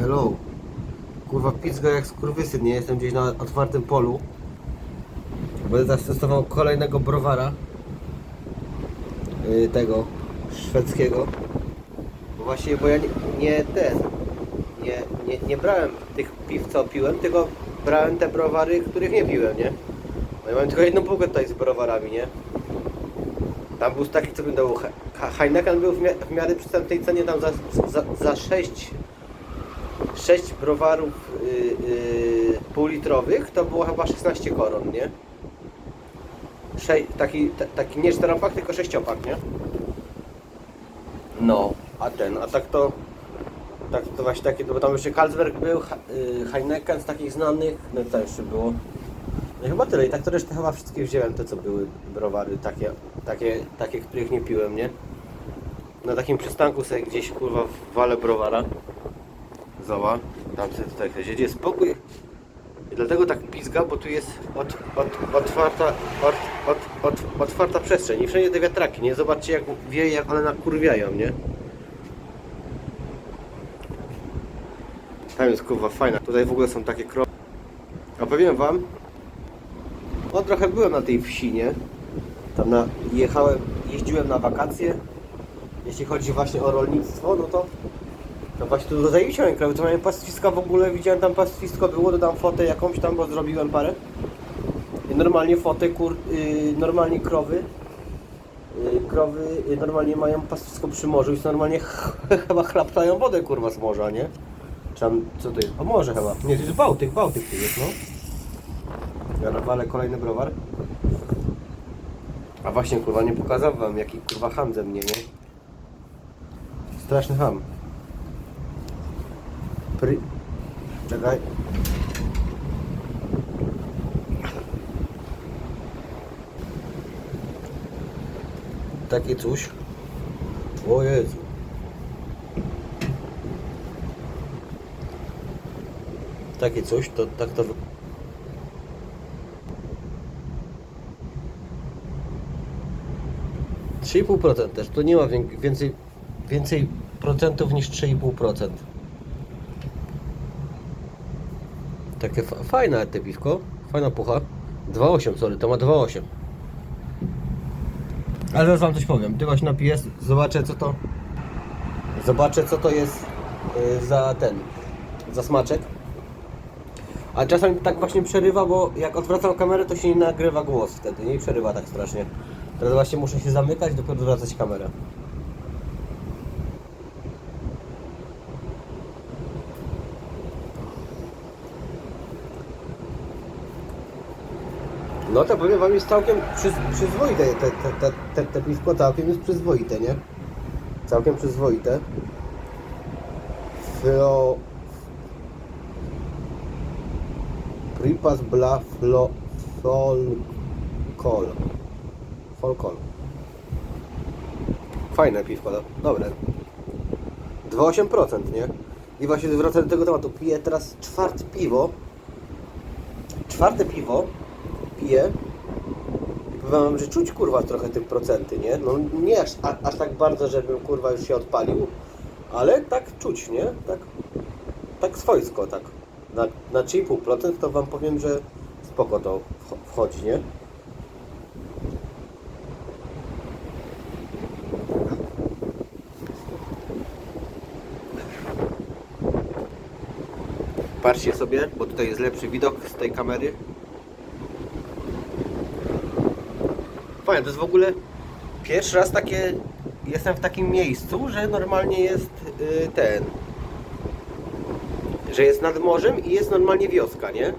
Hello. Kurwa pizga jak skurwysyn, nie jestem gdzieś na otwartym polu. Będę teraz testował kolejnego browara. Yy, tego szwedzkiego. Bo właśnie, bo ja nie, nie ten. Nie, nie, nie brałem tych piw co piłem, tylko brałem te browary, których nie piłem, nie? No i mam tylko jedną półkę tutaj z browarami, nie? Tam był taki, co bym dał. He- He- Heineken był w, mia- w miarę cenie tam za, za, za 6 6 browarów yy, yy, półlitrowych to było chyba 16 koron, nie? Szej, taki, ta, taki nie czteropak, tylko sześciopak, nie? No, a ten, a tak to tak to właśnie takie, bo tam jeszcze Carlsberg był, yy, Heineken z takich znanych, no i co jeszcze było? No chyba tyle. I tak to resztę chyba wszystkie wziąłem, te co były browary, takie, takie, takie, których nie piłem, nie? Na takim przystanku sobie gdzieś kurwa walę browara. Tam sobie tutaj ktoś jedzie, spokój. I dlatego tak pizga, bo tu jest od, od, otwarta, od, od, od, otwarta przestrzeń i wszędzie te wiatraki, nie? Zobaczcie jak wieje, jak one nakurwiają, nie? Tam jest kurwa fajna. Tutaj w ogóle są takie kropki. A powiem wam, no trochę byłem na tej wsi, nie? Tam na, jechałem, jeździłem na wakacje. Jeśli chodzi właśnie o rolnictwo, no to to właśnie tu moim kraju. To miałem pastwiska w ogóle, widziałem tam pastwisko było, dodam fotę jakąś tam, bo zrobiłem parę. I normalnie fotę, kur, yy, normalnie krowy. Yy, krowy yy, normalnie mają pastwisko przy morzu są normalnie ch chyba chlaptają wodę kurwa z morza, nie? Czy tam, co to jest? O morze chyba. Nie, to jest Bałtyk, Bałtyk tu jest, no. Ja nawalę kolejny browar. A właśnie kurwa nie pokazał wam jaki kurwa ham ze mnie, nie? Straszny ham. Pry... Czekaj. Takie coś. O Jezu. Takie coś, to tak to wy- Trzy i pół procent też, to nie ma wię- więcej, więcej procentów niż 3,5%. Takie fa fajne te piwko, fajna pucha. 2,8 sorry, to ma 2,8. Ale zaraz wam coś powiem, tylko się napiję, zobaczę co to Zobaczę co to jest y, za ten, za smaczek. A czasami tak właśnie przerywa, bo jak odwracam kamerę, to się nie nagrywa głos wtedy, nie przerywa tak strasznie. Teraz właśnie muszę się zamykać, dopiero odwracać kamerę. No to powiem wam jest całkiem przyz, przyzwoite, te, te, te, te, piwko całkiem jest przyzwoite, nie? Całkiem przyzwoite. Flo... Pripas bla flo... Folkol. Folkol. Fajne piwko, do- dobre. 2,8%, nie? I właśnie wracając do tego tematu, piję teraz czwarte piwo. Czwarte piwo powiem wam, że czuć kurwa trochę tych procenty, nie? No nie aż, a, aż tak bardzo, żebym kurwa już się odpalił, ale tak czuć, nie? Tak, tak swojsko, tak. Na, na 3,5% to wam powiem, że spoko to wcho- wchodzi, nie? Patrzcie sobie, bo tutaj jest lepszy widok z tej kamery. Fajnie, to jest w ogóle pierwszy raz takie jestem w takim miejscu, że normalnie jest y, ten że jest nad morzem i jest normalnie wioska, nie?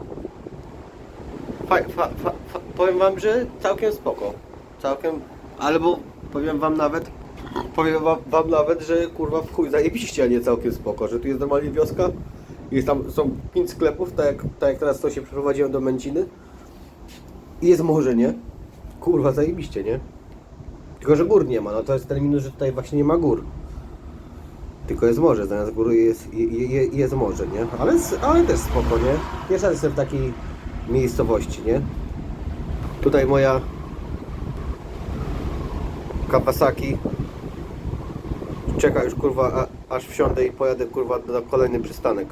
Fa, fa, fa, fa, powiem wam, że całkiem spoko. Całkiem, albo powiem wam nawet powiem wam, wam nawet, że kurwa w chuj zajebiście, a nie całkiem spoko, że tu jest normalnie wioska jest tam, są pięć sklepów, tak jak, tak jak teraz to się przeprowadziłem do Męciny i jest morze, nie? Kurwa, zajebiście, nie? Tylko, że gór nie ma, no to jest ten minus, że tutaj właśnie nie ma gór. Tylko jest morze, zamiast góry jest, je, je, jest morze, nie? Ale, ale też spoko, nie? Pierwszy raz jestem w takiej miejscowości, nie? Tutaj moja Kawasaki czeka już kurwa, a, aż wsiądę i pojadę kurwa na kolejny przystanek.